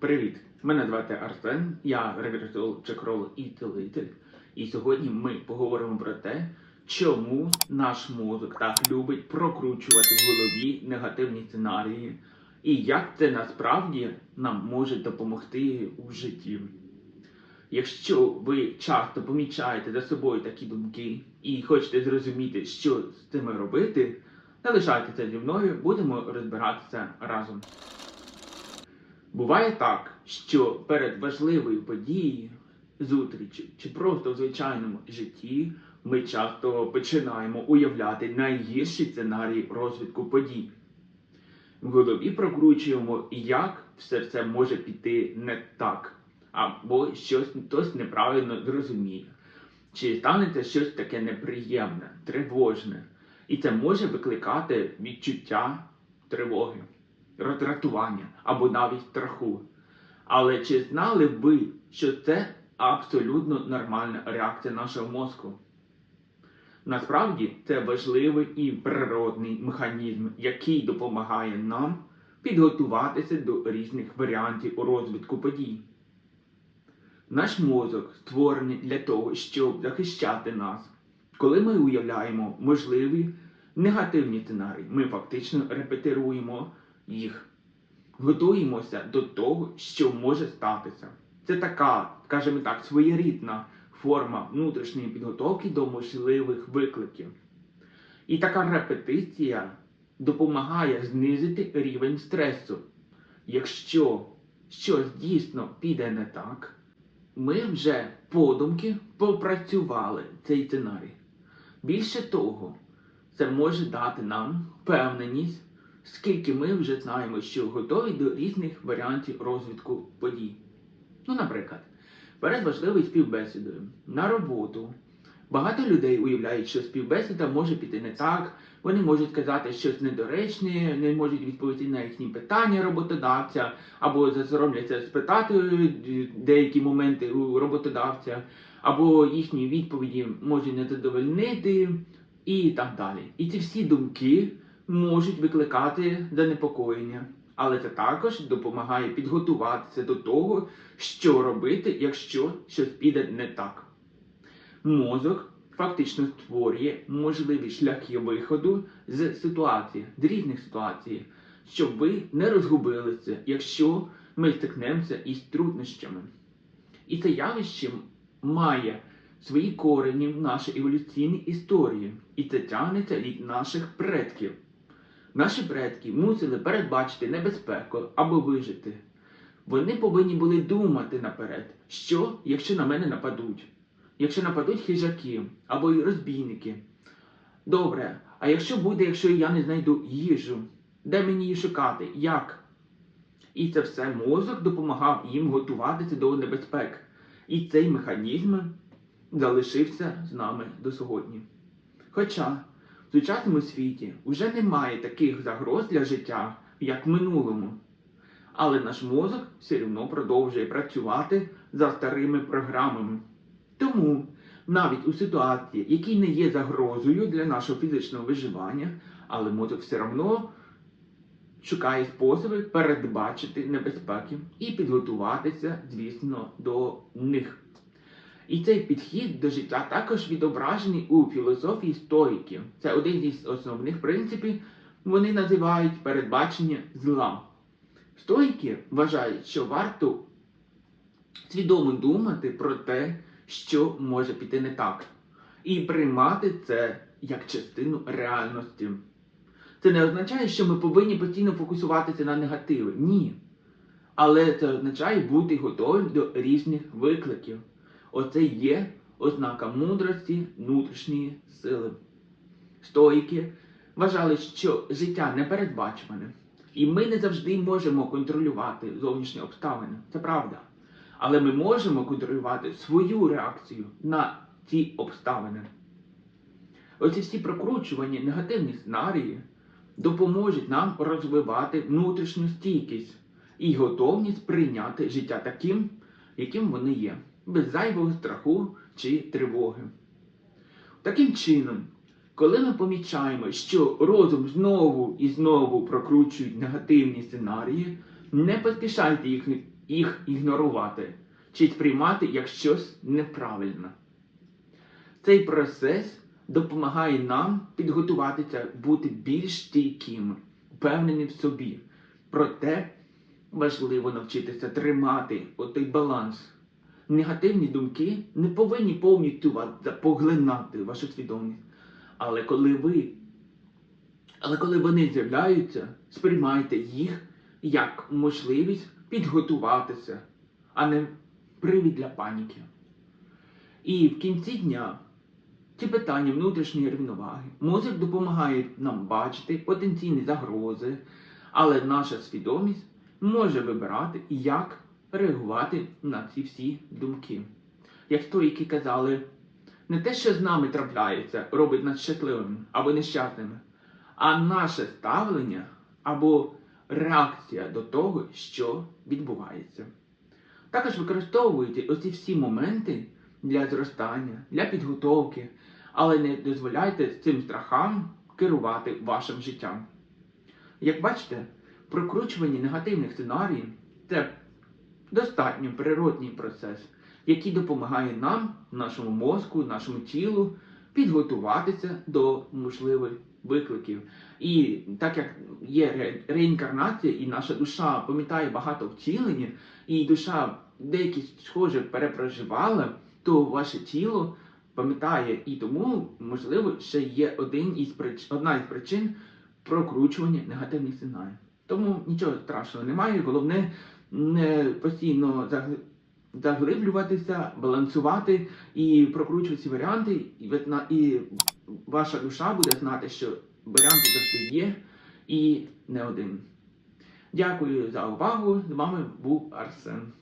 Привіт! Мене звати Арсен, я регресолог, чакролог і цілитель. І сьогодні ми поговоримо про те, чому наш мозок так любить прокручувати в голові негативні сценарії, і як це насправді нам може допомогти у житті. Якщо ви часто помічаєте за собою такі думки і хочете зрозуміти, що з цими робити, залишайтеся зі мною, будемо розбиратися разом. Буває так, що перед важливою подією, зустрічю чи просто в звичайному житті ми часто починаємо уявляти найгірші сценарії розвитку подій. В голові прокручуємо, як все це може піти не так, або щось хтось неправильно зрозуміє, чи станеться щось таке неприємне, тривожне, і це може викликати відчуття тривоги роздратування або навіть страху. Але чи знали ви, що це абсолютно нормальна реакція нашого мозку? Насправді це важливий і природний механізм, який допомагає нам підготуватися до різних варіантів розвитку подій. Наш мозок створений для того, щоб захищати нас. Коли ми уявляємо можливі негативні сценарії, ми фактично репетируємо їх. Готуємося до того, що може статися. Це така, скажімо так, своєрідна форма внутрішньої підготовки до можливих викликів. І така репетиція допомагає знизити рівень стресу. Якщо щось дійсно піде не так, ми вже подумки попрацювали цей сценарій. Більше того, це може дати нам впевненість скільки ми вже знаємо, що готові до різних варіантів розвитку подій. Ну, наприклад, перед важливою співбесідою на роботу. Багато людей уявляють, що співбесіда може піти не так, вони можуть казати щось недоречне, не можуть відповісти на їхні питання роботодавця, або засоромляться спитати деякі моменти у роботодавця, або їхні відповіді можуть не задовольнити, і так далі. І ці всі думки можуть викликати занепокоєння, але це також допомагає підготуватися до того, що робити, якщо щось піде не так. Мозок фактично створює можливі шляхи виходу з ситуації, з різних ситуацій, щоб ви не розгубилися, якщо ми стикнемося із труднощами. І це явище має свої корені в нашій еволюційній історії, і це тягнеться від наших предків. Наші предки мусили передбачити небезпеку або вижити. Вони повинні були думати наперед, що, якщо на мене нападуть, якщо нападуть хижаки або розбійники. Добре, а якщо буде, якщо я не знайду їжу, де мені її шукати? Як? І це все мозок допомагав їм готуватися до небезпек. І цей механізм залишився з нами до сьогодні. Хоча в сучасному світі вже немає таких загроз для життя, як в минулому. Але наш мозок все одно продовжує працювати за старими програмами. Тому навіть у ситуації, які не є загрозою для нашого фізичного виживання, але мозок все одно шукає способи передбачити небезпеки і підготуватися, звісно, до них. І цей підхід до життя також відображений у філософії стоїків. Це один із основних принципів, вони називають передбачення зла. Стоїки вважають, що варто свідомо думати про те, що може піти не так, і приймати це як частину реальності. Це не означає, що ми повинні постійно фокусуватися на негативи. Ні. Але це означає бути готовим до різних викликів. Оце є ознака мудрості внутрішньої сили. Стоїки вважали, що життя непередбачуване, і ми не завжди можемо контролювати зовнішні обставини. Це правда. Але ми можемо контролювати свою реакцію на ці обставини. Оці всі прокручування негативні сценарії допоможуть нам розвивати внутрішню стійкість і готовність прийняти життя таким, яким вони є без зайвого страху чи тривоги. Таким чином, коли ми помічаємо, що розум знову і знову прокручують негативні сценарії, не поспішайте їх їх ігнорувати чи сприймати як щось неправильне. Цей процес допомагає нам підготуватися бути більш стійкими, впевнені в собі. Проте важливо навчитися тримати отой баланс. Негативні думки не повинні повністю вас поглинати вашу свідомість. Але коли ви, але коли вони з'являються, сприймайте їх як можливість підготуватися, а не привід для паніки. І в кінці дня ці питання внутрішньої рівноваги мозок допомагає нам бачити потенційні загрози, але наша свідомість може вибирати, як реагувати на ці всі думки. Як стоїки казали, не те, що з нами трапляється, робить нас щасливими або нещасними, а наше ставлення або реакція до того, що відбувається. Також використовуйте оці всі моменти для зростання, для підготовки, але не дозволяйте цим страхам керувати вашим життям. Як бачите, прокручування негативних сценаріїв це достатньо природній процес, який допомагає нам, нашому мозку, нашому тілу підготуватися до можливих викликів. І так як є ре- реінкарнація, і наша душа пам'ятає багато втілення, і душа деякі схоже перепроживала, то ваше тіло пам'ятає, і тому, можливо, ще є один із причин, одна із причин прокручування негативних сценаріїв. Тому нічого страшного немає. Головне не постійно заглиблюватися, балансувати і прокручувати ці варіанти, і ваша душа буде знати, що варіанти завжди є і не один. Дякую за увагу. З вами був Арсен.